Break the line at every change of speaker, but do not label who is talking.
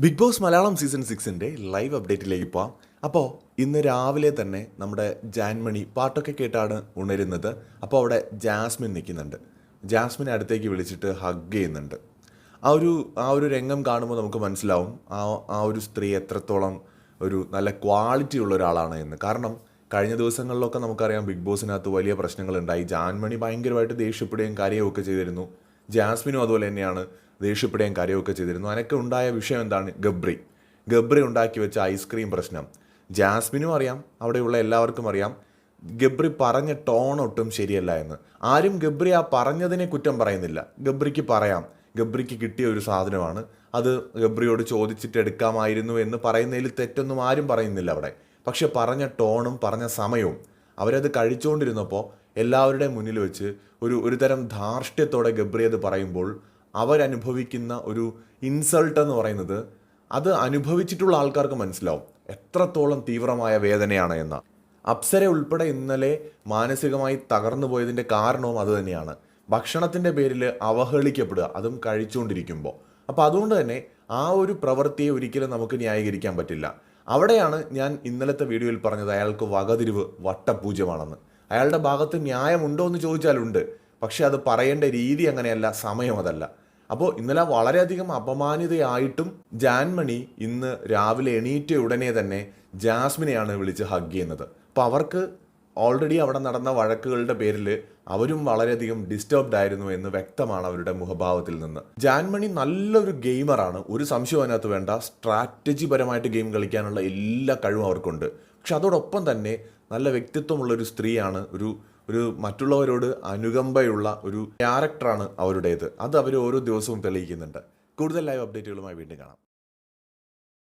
Big Boss Malayalam season സിക്സിന്റെ live അപ്ഡേറ്റിലേക്ക് പോവാം. അപ്പോൾ ഇന്ന് രാവിലെ തന്നെ നമ്മുടെ ജാൻമണി പാട്ടൊക്കെ കേട്ടാണ് ഉണരുന്നത്. അപ്പോൾ അവിടെ ജാസ്മിൻ നിൽക്കുന്നുണ്ട്. ജാസ്മിനെ അടുത്തേക്ക് വിളിച്ചിട്ട് ഹഗ് ചെയ്യുന്നുണ്ട്. ആ ഒരു ആ ഒരു രംഗം കാണുമ്പോൾ നമുക്ക് മനസ്സിലാവും. ആ ആ ഒരു സ്ത്രീ എത്രത്തോളം ഒരു നല്ല ക്വാളിറ്റി ഉള്ള ഒരാളാണ് എന്ന്. കാരണം കഴിഞ്ഞ ദിവസങ്ങളിലൊക്കെ നമുക്കറിയാം ബിഗ് ബോസിനകത്ത് വലിയ പ്രശ്നങ്ങളുണ്ടായി. ജാൻമണി ഭയങ്കരമായിട്ട് ദേഷ്യപ്പെടുകയും കാര്യവും ഒക്കെ ചെയ്തിരുന്നു. ജാസ്മിനും അതുപോലെ തന്നെയാണ്. ദേഷ്യപ്പെടുകയും കാര്യമൊക്കെ ചെയ്തിരുന്നു. അതിനൊക്കെ ഉണ്ടായ വിഷയം എന്താണ്? ഗബ്രി. ഗബ്രി ഉണ്ടാക്കി വെച്ച ഐസ്ക്രീം പ്രശ്നം. ജാസ്മിനും അറിയാം അവിടെയുള്ള എല്ലാവർക്കും അറിയാം. ഗബ്രി പറഞ്ഞ ടോൺ ഒട്ടും ശരിയല്ല എന്ന്. ആരും ഗബ്രി ആ പറഞ്ഞതിനെ കുറ്റം പറയുന്നില്ല. ഗബ്രിക്ക് പറയാം. ഗബ്രിക്ക് കിട്ടിയ ഒരു സാധനമാണ്. അത് ഗബ്രിയോട് ചോദിച്ചിട്ട് എടുക്കാമായിരുന്നു എന്ന് പറയുന്നതിൽ തെറ്റൊന്നും ആരും പറയുന്നില്ല അവിടെ. പക്ഷെ പറഞ്ഞ ടോണും പറഞ്ഞ സമയവും അവരത് കഴിച്ചുകൊണ്ടിരുന്നപ്പോൾ എല്ലാവരുടെയും മുന്നിൽ വെച്ച് ഒരു ഒരു തരം ധാർഷ്ട്യത്തോടെ ഗബ്രി അത് പറയുമ്പോൾ അവരനുഭവിക്കുന്ന ഒരു ഇൻസൾട്ട് എന്ന് പറയുന്നത് അത് അനുഭവിച്ചിട്ടുള്ള ആൾക്കാർക്ക് മനസ്സിലാവും. എത്രത്തോളം തീവ്രമായ വേദനയാണ് എന്ന. അപ്സര ഉൾപ്പെടെ ഇന്നലെ മാനസികമായി തകർന്നു പോയതിന്റെ കാരണവും അതുതന്നെയാണ് ഭക്ഷണത്തിന്റെ പേരിൽ അവഹേളിക്കപ്പെടുക അതും കഴിച്ചുകൊണ്ടിരിക്കുമ്പോൾ അപ്പോൾ അതുകൊണ്ട് തന്നെ ആ ഒരു പ്രവൃത്തിയെ ഒരിക്കലും നമുക്ക് ന്യായീകരിക്കാൻ പറ്റില്ല. അവിടെയാണ് ഞാൻ ഇന്നലത്തെ വീഡിയോയിൽ പറഞ്ഞത് അയാൾക്ക് വകതിരിവ് വട്ടപൂജ്യമാണെന്ന്. അയാളുടെ ഭാഗത്ത് ന്യായമുണ്ടോ എന്ന് ചോദിച്ചാലുണ്ട്. പക്ഷെ അത് പറയേണ്ട രീതി അങ്ങനെയല്ല സമയം അതല്ല. അപ്പോൾ ഇന്നലെ വളരെയധികം അപമാനിതയായിട്ടും ജാൻമണി ഇന്ന് രാവിലെ എണീറ്റ ഉടനെ തന്നെ ജാസ്മിനെയാണ് വിളിച്ച് ഹഗ് ചെയ്യുന്നത്. അപ്പോൾ അവർക്ക് ഓൾറെഡി അവിടെ നടന്ന വഴക്കുകളുടെ പേരിൽ അവരും വളരെയധികം ഡിസ്റ്റർബ്ഡ് ആയിരുന്നു എന്ന് വ്യക്തമാണ് അവരുടെ മുഖഭാവത്തിൽ നിന്ന്. ജാൻമണി നല്ലൊരു ഗെയിമറാണ് ഒരു സംശയം അതിനകത്ത് വേണ്ട. സ്ട്രാറ്റജി പരമായിട്ട് ഗെയിം കളിക്കാനുള്ള എല്ലാ കഴിവും അവർക്കുണ്ട്. പക്ഷെ അതോടൊപ്പം തന്നെ നല്ല വ്യക്തിത്വമുള്ള ഒരു സ്ത്രീയാണ് ഒരു ഒരു മറ്റുള്ളവരോട് അനുകമ്പയുള്ള ഒരു ക്യാരക്ടറാണ് അവരുടേത്. അത് അവർ ഓരോ ദിവസവും തെളിയിക്കുന്നുണ്ട്. കൂടുതൽ ലൈവ് അപ്ഡേറ്റുകളുമായി വീണ്ടും കാണാം.